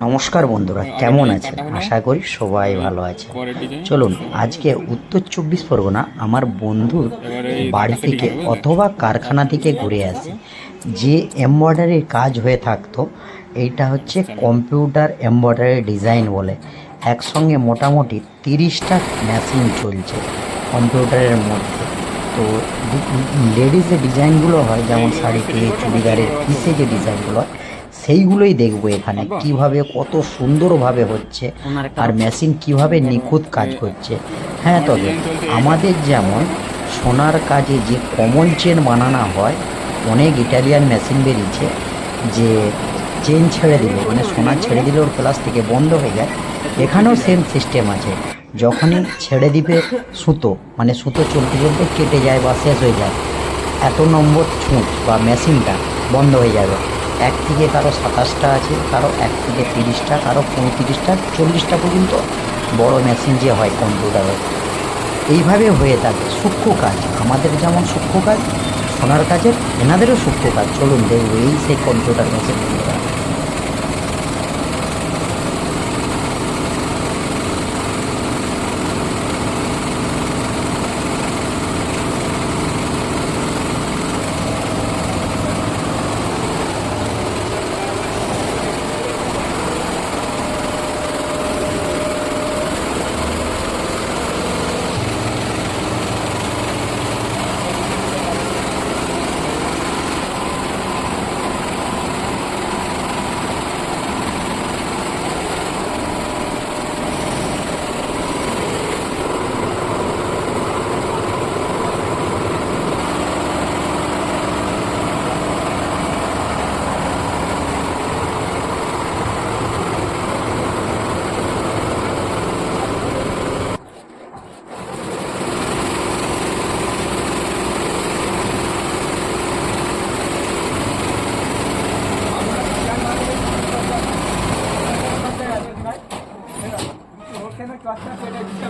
নমস্কার বন্ধুরা কেমন আছেন? আশা করি সবাই ভালো আছে চলুন আজকে উত্তর চব্বিশ পরগনা আমার বন্ধুর বাড়ি থেকে অথবা কারখানা থেকে ঘুরে আসি। যে এমব্রয়ডারির কাজ হয়ে থাকতো এইটা হচ্ছে কম্পিউটার এমব্রয়ডারি ডিজাইন বলে। একসঙ্গে মোটামুটি তিরিশটা মেশিন চলছে কম্পিউটারের মধ্যে। তো লেডিসের ডিজাইনগুলো হয় যেমন শাড়িতে চুড়িদারের পিসে যে ডিজাইনগুলো হয় সেইগুলোই দেখব এখানে কীভাবে কত সুন্দরভাবে হচ্ছে আর মেশিন কীভাবে নিখুঁত কাজ করছে। হ্যাঁ তবে আমাদের যেমন সোনার কাজে যে কমন চেন বানানো হয় অনেক ইটালিয়ান মেশিন বেরিয়েছে যে চেন ছেড়ে দিলে মানে সোনা ছেড়ে দিলে ওর প্লাস্টিকে বন্ধ হয়ে যায়। এখানেও সেম সিস্টেম আছে। যখনই ছেড়ে দিবে সুতো মানে সুতো চলতে চলতে কেটে যায় বা শেষ হয়ে যায় এত নম্বর ছুঁচ বা মেশিনটা বন্ধ হয়ে যাবে। এক থেকে কারও সাতাশটা আছে, কারও এক থেকে তিরিশটা, কারও পঁয়ত্রিশটা, চল্লিশটা পর্যন্ত বড় মেশিন যে হয় কম্পিউটারে এইভাবে হয়ে থাকে সূক্ষ্ম কাজ। আমাদের যেমন সূক্ষ্ম কাজ, সোনার কাজের, এনাদেরও সূক্ষ্ম কাজ। চলুন দেখব এই সেই কম্পিউটার মেশিন বন্ধুরা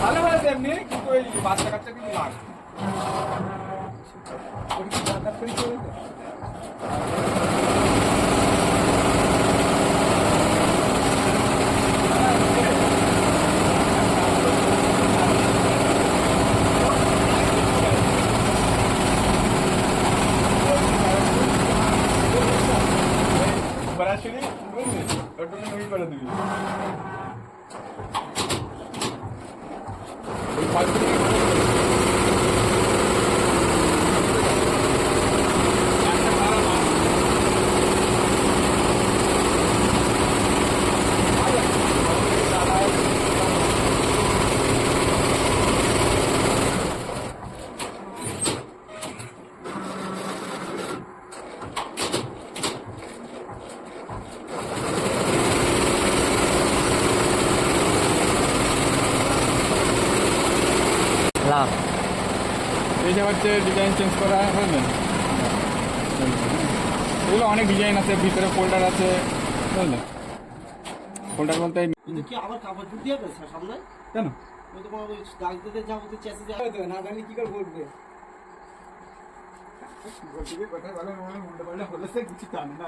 ভালো হয়েছে এমনি কিন্তু ওই বাচ্চা কাচ্চা কিন্তু লাগে বুঝলি? ওটুকু তুমি করে দিবি ওই পাঁচটি লাভ এই যে হচ্ছে ডিজাইন চেঞ্জ করা হয় না? এগুলো অনেক ডিজাইন আছে ভিতরে ফোল্ডার আছে বুঝলেন ফোল্ডার বলতে কি আবার কাপড় দিয়ে দেবে সামনে? কেন? ডাক দিতে যাব তো চেঁচে যাবে না জানি কি করে বলবে। না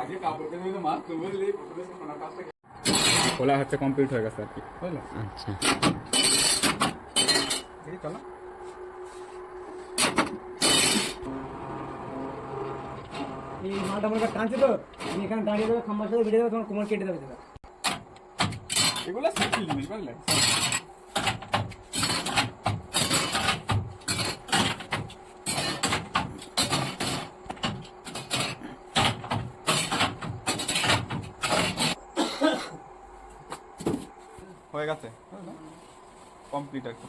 আগে কাপড় কেটে মাছ তুলবে দিলে প্রথমে সোনা কাজটা খোলা হচ্ছে কমপ্লিট হয়ে গেছে আর কি বুঝলে? আচ্ছা। চলো। এই মালটা আমার কাছে টানছে তো তুমি এখানে দাঁড়িয়ে দেবে খাম্বার সাথে বেরিয়ে দেবে তোমার কোমর কেটে দেবে এগুলো সিম্পল জিনিস বুঝলে? হয়ে গেছে? কমপ্লিট আর কি